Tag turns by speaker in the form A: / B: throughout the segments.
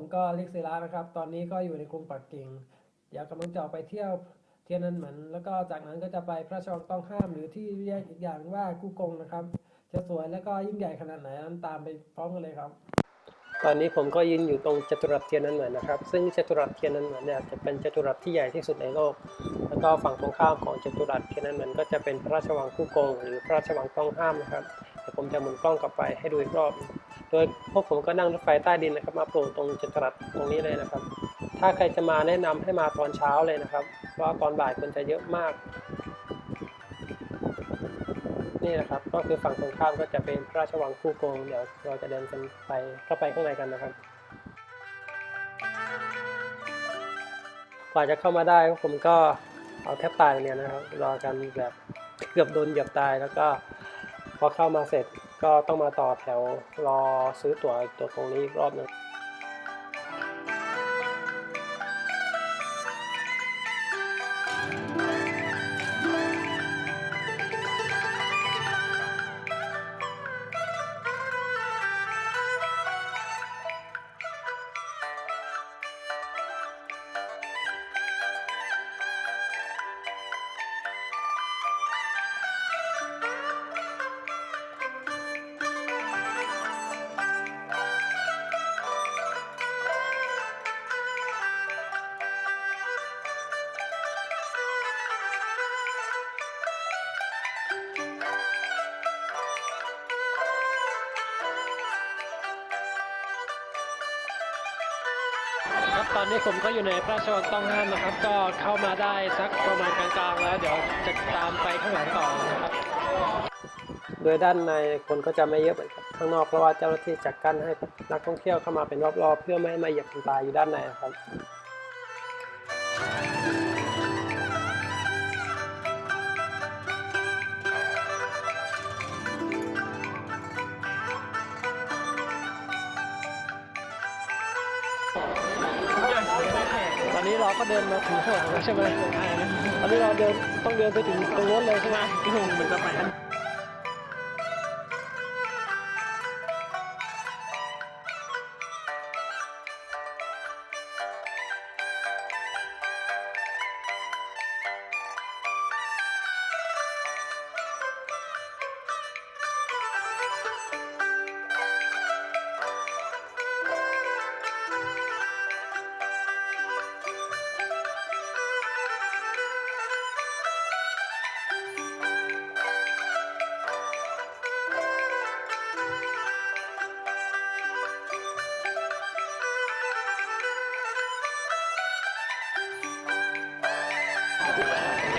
A: ผมก็ลิกศิลานะครับ ตอนนี้ก็อยู่ในกรุงปักกิ่ง เดี๋ยวกำลังจะออกไปเที่ยวเทียนนันเหมือนแล้วก็จากนั้นก็จะไปพระราชวังต้องห้ามหรือที่เรียกอีกอย่างว่ากูกงนะครับ จะสวยแล้วก็ยิ่งใหญ่ขนาดไหนนั้นตามไปพร้อมกันเลยครับ ตอนนี้ผมก็ยืนอยู่ตรงจัตุรัสเทียนนันเหมือนนะครับ ซึ่งจัตุรัสเทียนนันเหมือนเนี่ยจะเป็นจัตุรัสที่ใหญ่ที่สุดในโลก แล้วก็ฝั่งตรงข้ามของจัตุรัสเทียนนันเหมือนก็จะเป็นพระราชวังกู้กง หรือพระราชวังต้องห้ามนะครับเดี๋ยวผมจะหมุนกล้องกลับไปให้ดูอีกรอบ โดยพวกผมก็นั่งรถไฟใต้ดินนะครับ มาโผล่ตรงจัตุรัสตรงนี้เลยนะครับ ถ้าใครจะมาแนะนำให้มาตอนเช้าเลยนะครับ เพราะว่าตอนบ่ายคนจะเยอะมาก นี่นะครับ ก็คือฝั่งตรงข้ามก็จะเป็นพระราชวังคู่กงเดี๋ยวเราจะเดินกันไปเข้าไปข้างในกันนะครับกว่าจะเข้ามาได้ผมก็เอาแทบตายเนี่ยนะครับ รอกันแบบเกือบโดนเหยียบตายแล้วก็พอเข้ามาเสร็จ ก็ต้องมาต่อแถวรอซื้อตั๋วตัวตรงนี้อีกรอบหนึง ตอนนี้ผมก็อยู่ในพระราชวังต้องห้ามนะครับ ก็เข้ามาได้สักประมาณกลางๆแล้ว เดี๋ยวจะตามไปข้างหลังต่อนะครับ โดยด้านในคนก็จะไม่เยอะเหมือนกับข้างนอกเพราะว่าเจ้าหน้าที่จัดกั้นให้นักท่องเที่ยวเข้ามาเป็นรอบๆ เพื่อไม่ให้มาเหยียบคนตายอยู่ด้านในครับ ก็เดินมาถึงข้างหลังแล้วใช่ไหมตอนนี้เราเดินต้องเดินไปถึงตรงนู้นเลยใช่ไหมที่ผมมันจะไป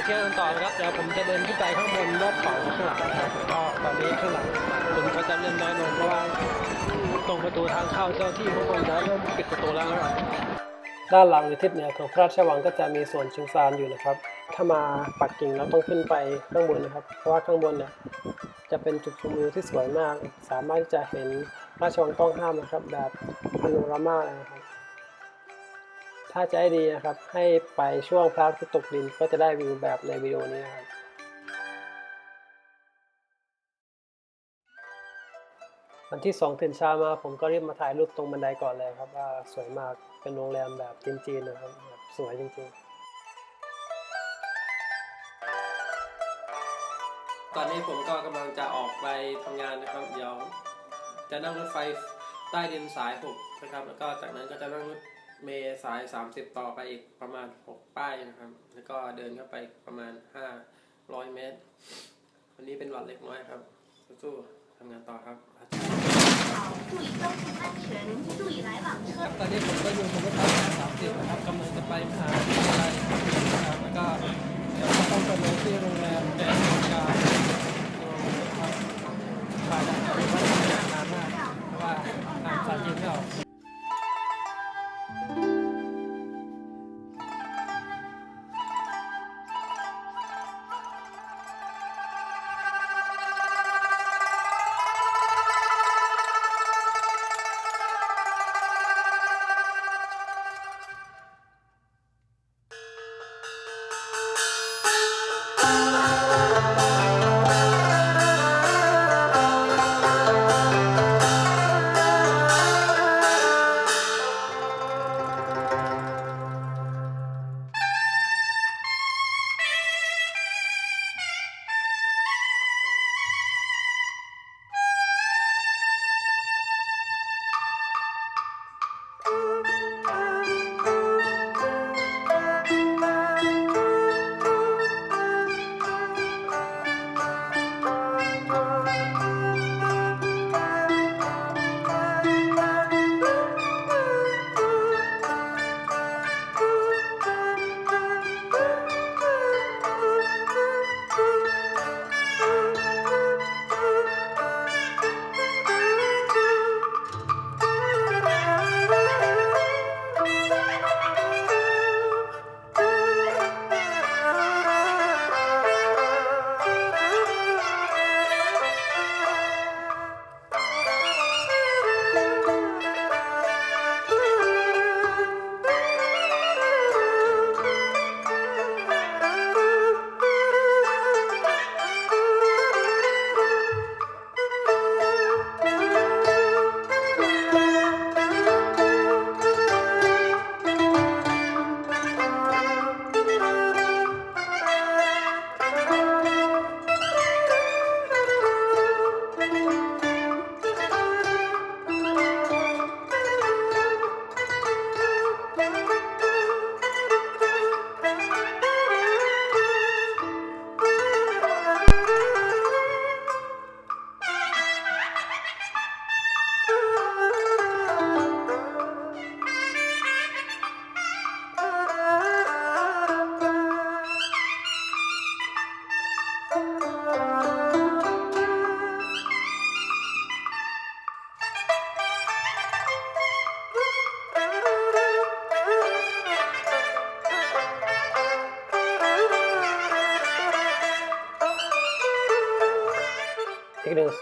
A: ที่ยวกันต่อนะครับเดี๋ยวผมจะเดินขึ้นไปข้างบนรอบเขาข้างหลังนะครับก็ตอนนี้ข้างหลังคนก็จะเริ่มน้อยลงเพราะว่าตรงประตูทางเข้าเจ้าที่เขาคงจะเริ่มปิดประตูแล้วนะครับด้านหลังหรือทิศเหนือของพระราชวังก็จะมีสวนชิงซานอยู่นะครับ ถ้ามาปักกิ่งเราต้องขึ้นไปข้างบนนะครับ เพราะว่าข้างบนเนี่ยจะเป็นจุดชมวิวที่สวยมาก สามารถที่จะเห็นพระราชวังต้องห้ามนะครับ แบบพาโนรามาเลยนะครับ ถ้าจะให้ดีนะครับ ให้ไปช่วงพระอาทิตย์ตกดินก็จะได้วิวแบบในวิดีโอนี้นะครับวันที่สองตื่นเช้ามาผมก็รีบมาถ่ายรูปตรงบันไดก่อนเลยครับว่าสวยมากเป็นโรงแรมแบบจีนๆนะครับแบบสวยจริงๆ ตอนนี้ผมก็กำลังจะออกไปทำงานนะครับ เดี๋ยวจะนั่งรถไฟใต้ดินสาย6นะครับ แล้วก็จากนั้นก็จะนั่งรถ เมสายสามสิบต่อไปอีกประมาณหกป้ายนะครับ แล้วก็เดินเข้าไปประมาณห้าร้อยเมตร วันนี้เป็นวันเล็กน้อยครับ สู้ๆทำงานต่อครับครับตอนนี้ผมก็อยู่บนรถาฟสาย30 นะครับกำลังจะไปมหาวิทยาลัยนะครับแล้วก็จะต้องไปลงที่โรงแรมแดงการถ่ายได้ไม่นานมากเพราะว่าอ่านสาษาจีนไม่อ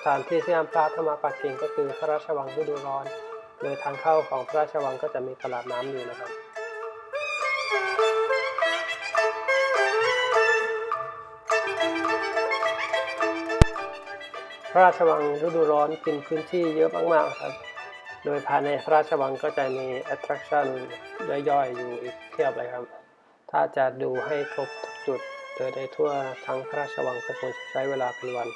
A: ถานที่ที่ห้ามพลาดถ้ามปักกิ่งก็คือพระราชวังฤดูร้อน โดยทางเข้าของพระราชวังก็จะมีตลาดน้ำอยู่นะครับพระราชวังฤดูร้อนกินพื้นที่เยอะมากๆครับ โดยภายในพระราชวังก็จะมี attraction ย่อยๆ อยู่อีกเทียบเลยครับ ถ้าจะดูให้ครบทุกจุดโดยได้ทั่วทั้งพระราชวังก็คงจะใช้เวลาเป็นวัน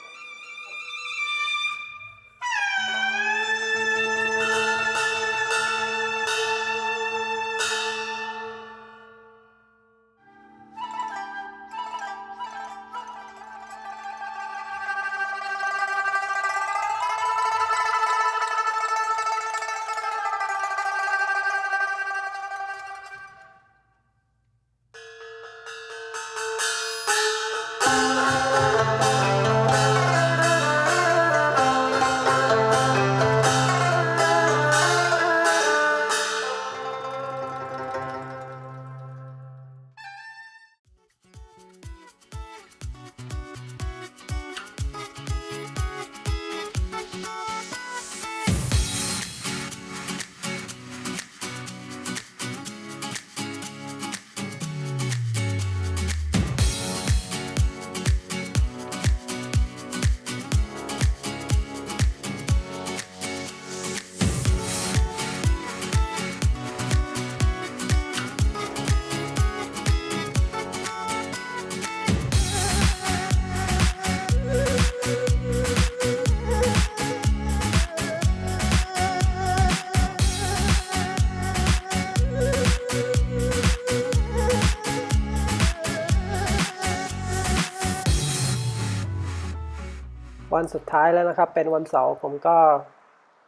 A: วันสุดท้ายแล้วนะครับ เป็นวันเสาร์ผมก็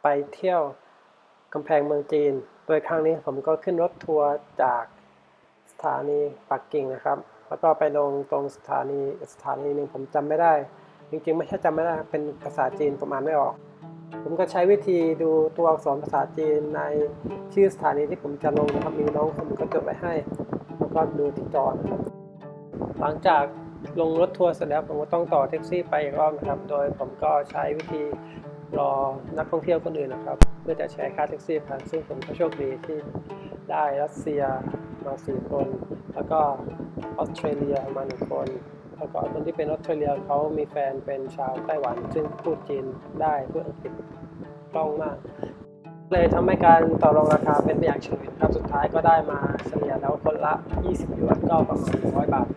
A: ไปเที่ยวกำแพงเมืองจีน โดยครั้งนี้ผมก็ขึ้นรถทัวร์จากสถานีปักกิ่งนะครับ แล้วก็ไปลงตรงสถานีสถานีหนึ่งผมจำไม่ได้ จริงๆ ไม่ใช่จำไม่ได้ เป็นภาษาจีนประมาณไม่ออก ผมก็ใช้วิธีดูตัวอักษรภาษาจีนในชื่อสถานีที่ผมจะลงนะครับมีน้องผมก็จดไว้ให้ แล้วก็ดูที่จอนะครับหลังจาก ลงรถทัวร์เสร็จแล้วผมก็ต้องต่อแท็กซี่ไปอีกรอบนะครับ โดยผมก็ใช้วิธีรอนักท่องเที่ยวคนอื่นนะครับ เพื่อจะแชร์ค่าแท็กซี่กันซึ่งผมก็โชคดีที่ได้รัสเซียมาสี่คน แล้วก็ออสเตรเลียมาหนึ่งคนแล้วก็คนที่เป็นออสเตรเลียเขามีแฟนเป็นชาวไต้หวัน ซึ่งพูดจีนได้พูดอังกฤษคล่องมาก เลยทำให้การต่อรองราคาเป็นไปอย่างเฉยครับสุดท้ายก็ได้มาเฉลี่ยแล้วคนละ 20หยวนก็ประมาณ100 บาท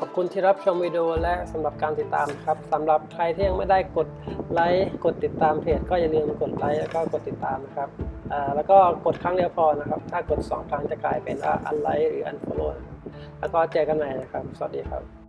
A: ขอบคุณที่รับชมวิดีโอและสำหรับการติดตามครับสำหรับใครที่ยังไม่ได้กดไลค์กดติดตามเพจก็อย่าลืมกดไลค์แล้วก็กดติดตามนะครับแล้วก็กดครั้งเดียวพอนะครับ ถ้ากด 2 ครั้งจะกลายเป็นอันไลค์หรืออันฟอลโล่แล้วก็เจอกันใหม่นะครับ สวัสดีครับ